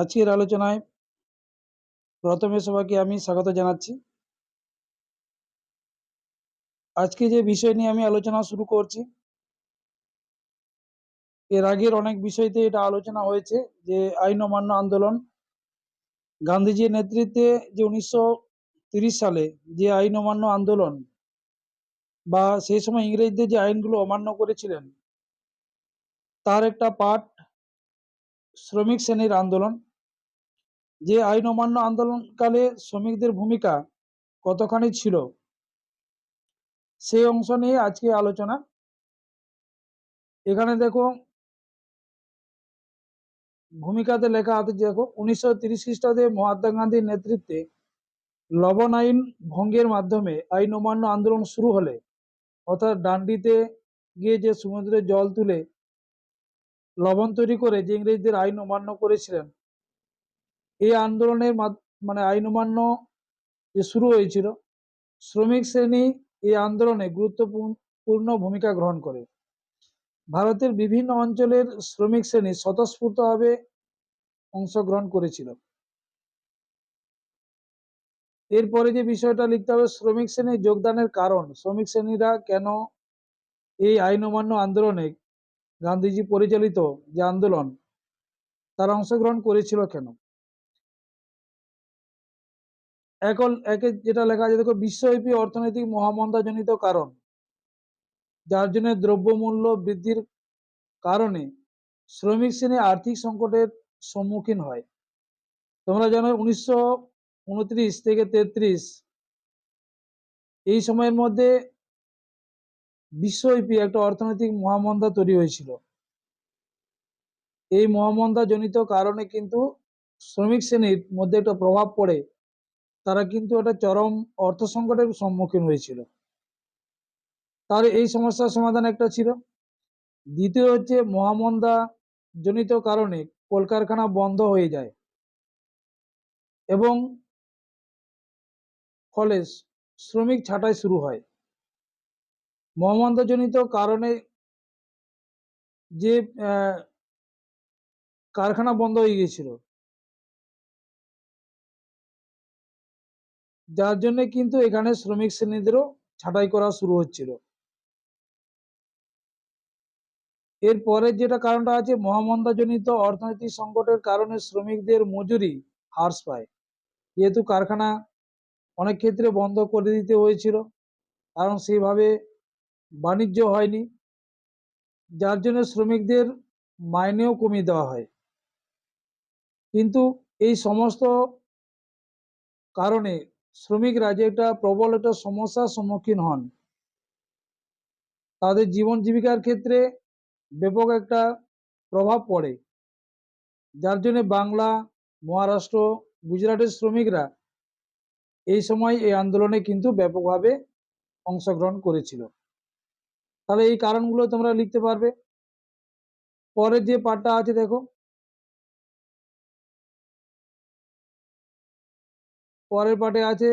আজকের আলোচনায় প্রথমে সবাইকে আমি স্বাগত জানাচ্ছি। আজকে যে বিষয় নিয়ে আমি আলোচনা শুরু করছি, এর আগের অনেক বিষয়তে এটা আলোচনা হয়েছে যে আইন অমান্য আন্দোলন গান্ধীজির নেতৃত্বে যে উনিশশো সালে যে আইন অমান্য আন্দোলন বা সেই সময় ইংরেজদের যে আইনগুলো অমান্য করেছিলেন, তার একটা পার্ট শ্রমিক শ্রেণির আন্দোলন যে আইন অমান্য আন্দোলনকালে শ্রমিকদের ভূমিকা কতখানি ছিল? সেই অংশ নিয়ে আজকে আলোচনা। এখানে দেখো, ভূমিকাতে লেখা আছে দেখো, উনিশশো তিরিশ খ্রিস্টাব্দে মহাত্মা গান্ধীর নেতৃত্বে লবণ আইন ভঙ্গের মাধ্যমে আইন অমান্য আন্দোলন শুরু হলে, অর্থাৎ ডান্ডিতে গিয়ে যে সমুদ্রে জল তুলে লবণ তৈরি করে যে ইংরেজদের আইন অমান্য করেছিলেন এই আন্দোলনের মানে আইন অমান্য যে শুরু হয়েছিল, শ্রমিক শ্রেণি এই আন্দোলনে গুরুত্বপূর্ণ ভূমিকা গ্রহণ করে। ভারতের বিভিন্ন অঞ্চলের শ্রমিক শ্রেণি স্বতঃস্ফূর্তভাবে অংশগ্রহণ করেছিল। এরপরে যে বিষয়টা লিখতে হবে, শ্রমিক শ্রেণির যোগদানের কারণ। শ্রমিক শ্রেণীরা কেন এই আইন অমান্য আন্দোলনে গান্ধীজি পরিচালিত যে আন্দোলন, তারা অংশগ্রহণ করেছিল কেন? এখন একে যেটা লেখা আছে, দেখো, বিশ্বব্যাপী অর্থনৈতিক মহামন্দাজনিত কারণ। যার জন্য দ্রব্যমূল্য বৃদ্ধির কারণে শ্রমিক শ্রেণি আর্থিক সংকটের সম্মুখীন হয়। তোমরা জানো, উনিশশো উনত্রিশ থেকে তেত্রিশ এই সময়ের মধ্যে বিশ্বব্যাপী একটা অর্থনৈতিক মহামন্দা তৈরি হয়েছিল। এই মহামন্দা জনিত কারণে কিন্তু শ্রমিক শ্রেণির মধ্যে একটা প্রভাব পড়ে। তারা কিন্তু একটা চরম অর্থ সংকটের সম্মুখীন হয়েছিল। তার এই সমস্যার সমাধান একটা ছিল। দ্বিতীয় হচ্ছে মহামন্দা জনিত কারণে কলকারখানা বন্ধ হয়ে যায় এবং ফলে শ্রমিক ছাঁটাই শুরু হয়। মহামন্দাজনিত কারণে যে কারখানা বন্ধ হয়ে গিয়েছিল যার জন্য কিন্তু এখানে শ্রমিক শ্রেণীদেরও ছাঁটাই করা শুরু হচ্ছিল। এরপরে যেটা কারণটা আছে মহামন্দাজনিত অর্থনৈতিক সংকটের কারণে শ্রমিকদের মজুরি হ্রাস পায়। যেহেতু কারখানা অনেক ক্ষেত্রে বন্ধ করে দিতে হয়েছিল, কারণ সেভাবে বাণিজ্য হয়নি, যার জন্য শ্রমিকদের মাইনেও কমিয়ে দেওয়া হয়। কিন্তু এই সমস্ত কারণে শ্রমিকরা যে একটা প্রবল একটা সমস্যার সম্মুখীন হন। তাদের জীবন জীবিকার ক্ষেত্রে ব্যাপক একটা প্রভাব পড়ে। যার জন্য বাংলা, মহারাষ্ট্র, গুজরাটের শ্রমিকরা এই সময় এই আন্দোলনে কিন্তু ব্যাপকভাবে অংশগ্রহণ করেছিল। তাহলে এই কারণগুলো তোমরা লিখতে পারবে। পরের যে পার্টটা আছে দেখো। পরের পার্টে আছে।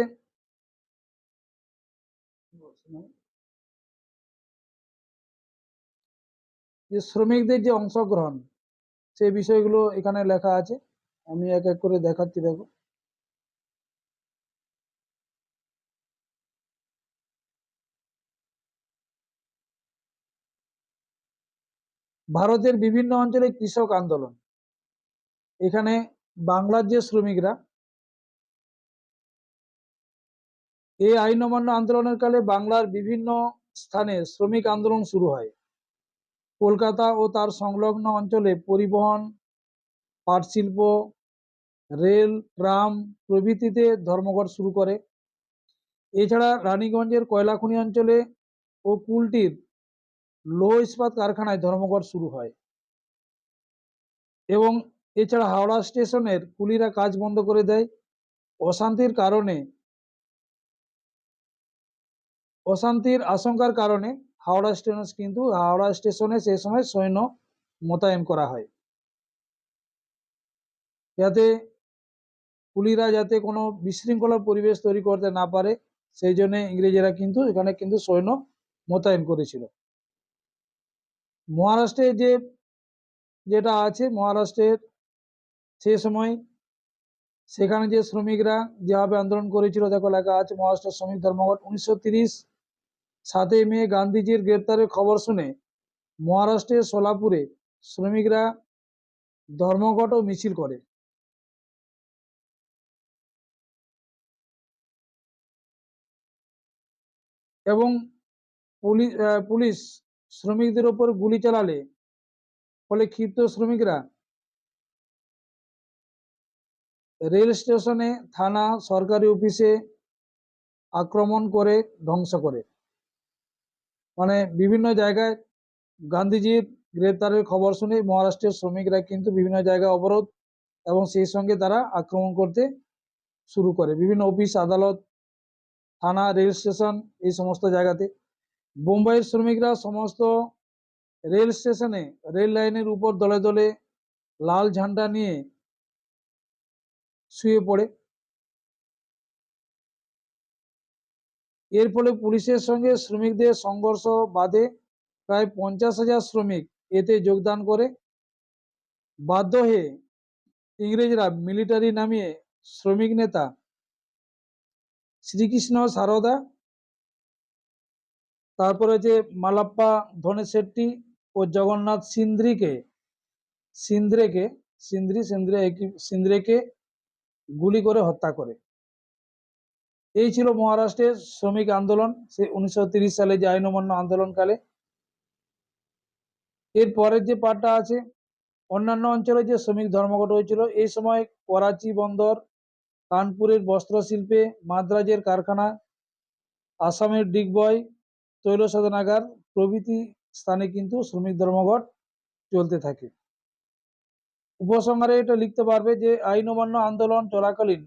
যে শ্রমিকদের যে অংশগ্রহণ সেই বিষয়গুলো এখানে লেখা আছে। আমি এক এক করে দেখাচ্ছি, দেখো। ভারতের বিভিন্ন অঞ্চলে কৃষক আন্দোলন। এখানে বাংলার যে শ্রমিকরা এই আইন অমান্য আন্দোলনের কালে বাংলার বিভিন্ন স্থানে শ্রমিক আন্দোলন শুরু হয়। কলকাতা ও তার সংলগ্ন অঞ্চলে পরিবহন, পাট শিল্প, রেল, ট্রাম প্রভৃতিতে ধর্মঘট শুরু করে। এছাড়া রানীগঞ্জের কয়লাখনি অঞ্চলে ও কুলটির লৌহ ইস্পাত কারখানায় ধর্মঘট শুরু হয়। এবং এছাড়া হাওড়া স্টেশনের কুলিরা কাজ বন্ধ করে দেয়। অশান্তির কারণে অশান্তির আশঙ্কার কারণে হাওড়া স্টেশন কিন্তু, হাওড়া স্টেশনে সে সময় সৈন্য মোতায়েন করা হয়। যাতে কুলিরা যাতে কোনো বিশৃঙ্খলা পরিবেশ তৈরি করতে না পারে, সেই জন্য ইংরেজেরা কিন্তু, এখানে কিন্তু সৈন্য মোতায়েন করেছিল। মহারাষ্ট্রে যে, যেটা আছে মহারাষ্ট্রের সে সময় সেখানে যে শ্রমিকরা যেভাবে আন্দোলন করেছিল, দেখো লেখা আছে মহারাষ্ট্র শ্রমিক ধর্মঘট উনিশশো সাতই মে গান্ধীজির গ্রেপ্তারের খবর শুনে মহারাষ্ট্রের সোলাপুরে শ্রমিকরা ধর্মঘট ও মিছিল করে। এবং পুলিশ পুলিশ শ্রমিকদের ওপর গুলি চালালে, ফলে ক্ষিপ্ত শ্রমিকরা রেল স্টেশনে থানা সরকারি অফিসে আক্রমণ করে, ধ্বংস করে। মানে বিভিন্ন জায়গায় গান্ধীজির গ্রেপ্তারের খবর শুনে মহারাষ্ট্রের শ্রমিকরা কিন্তু বিভিন্ন জায়গায় অবরোধ এবং সেই সঙ্গে তারা আক্রমণ করতে শুরু করে। বিভিন্ন অফিস, আদালত, থানা, রেল স্টেশন এই সমস্ত জায়গাতে। বোম্বাইয়ের শ্রমিকরা সমস্ত রেল স্টেশনে রেল লাইনের উপর দলে দলে লাল ঝান্ডা নিয়ে শুয়ে পড়ে। এর ফলে পুলিশের সঙ্গে শ্রমিকদের সংঘর্ষ বাদে প্রায় পঞ্চাশ হাজার শ্রমিক এতে যোগদান করে। বাধ্য হয়ে ইংরেজরা মিলিটারি নামিয়ে শ্রমিক নেতা শ্রীকৃষ্ণ সারদা, তারপরে যে মালাপ্পা ধনেশেট্টি ও জগন্নাথ সিন্দ্রিকে, সিন্দ্রেকে, সিন্দ্রি সিন্দ্রে সিন্দ্রেকে গুলি করে হত্যা করে। এই ছিল মহারাষ্ট্রের শ্রমিক আন্দোলন সে উনিশশো সালে যে আইন অমান্য আন্দোলনকালে। এর পরের যে পার্টটা আছে, অন্যান্য অঞ্চলে যে শ্রমিক ধর্মঘট হয়েছিল, এই সময় করাচি বন্দর, কানপুরের বস্ত্র শিল্পে মাদ্রাজের কারখানা, আসামের ডিগবয় তৈল শোধনাগার প্রভৃতি স্থানে কিন্তু শ্রমিক ধর্মঘট চলতে থাকে। উপসংহারে এটা লিখতে পারবে যে, আইন অমান্য আন্দোলন চলাকালীন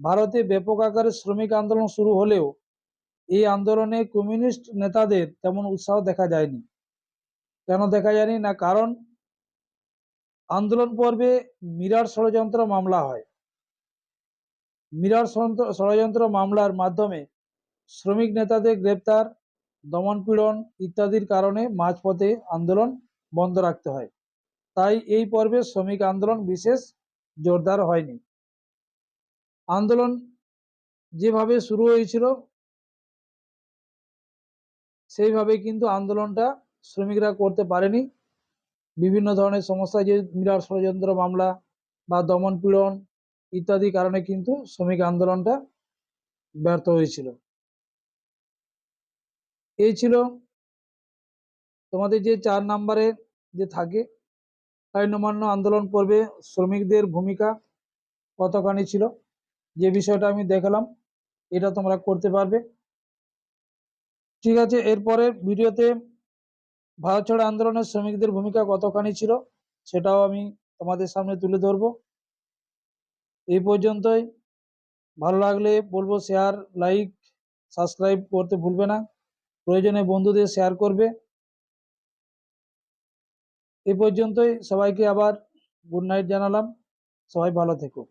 ভারতে ব্যাপক আকারে শ্রমিক আন্দোলন শুরু হলেও এই আন্দোলনে কমিউনিস্ট নেতাদের তেমন উৎসাহ দেখা যায়নি। কেন দেখা যায়নি? না কারণ আন্দোলন পর্বে মিরার ষড়যন্ত্র মামলা হয়। মিরার ষড়যন্ত্র মামলার মাধ্যমে শ্রমিক নেতাদের গ্রেপ্তার দমনপীড়ন ইত্যাদির কারণে মাঝপথে আন্দোলন বন্ধ রাখতে হয়। তাই এই পর্বে শ্রমিক আন্দোলন বিশেষ জোরদার হয়নি। আন্দোলন যেভাবে শুরু হয়েছিল, সেইভাবে কিন্তু আন্দোলনটা শ্রমিকরা করতে পারেনি। বিভিন্ন ধরনের সমস্যা, যে মিরার ষড়যন্ত্র মামলা বা দমন পীড়ন ইত্যাদি কারণে কিন্তু শ্রমিক আন্দোলনটা ব্যর্থ হয়েছিল। এই ছিল তোমাদের যে চার নাম্বারে যে থাকে, তাই অমান্য আন্দোলন পর্বে শ্রমিকদের ভূমিকা কতখানি ছিল। যে বিষয়টা আমি দেখালাম, এটা তোমরা করতে পারবে। ঠিক আছে, এরপরে ভিডিওতে ভারত ছাড়ো আন্দোলনের শ্রমিকদের ভূমিকা কতখানি ছিল, সেটাও আমি তোমাদের সামনে তুলে ধরবো। এই পর্যন্তই। ভালো লাগলে বলব শেয়ার লাইক সাবস্ক্রাইব করতে ভুলবে না। প্রয়োজনে বন্ধুদের শেয়ার করবে। এই পর্যন্তই। সবাইকে আবার গুড নাইট জানালাম। সবাই ভালো থেকো।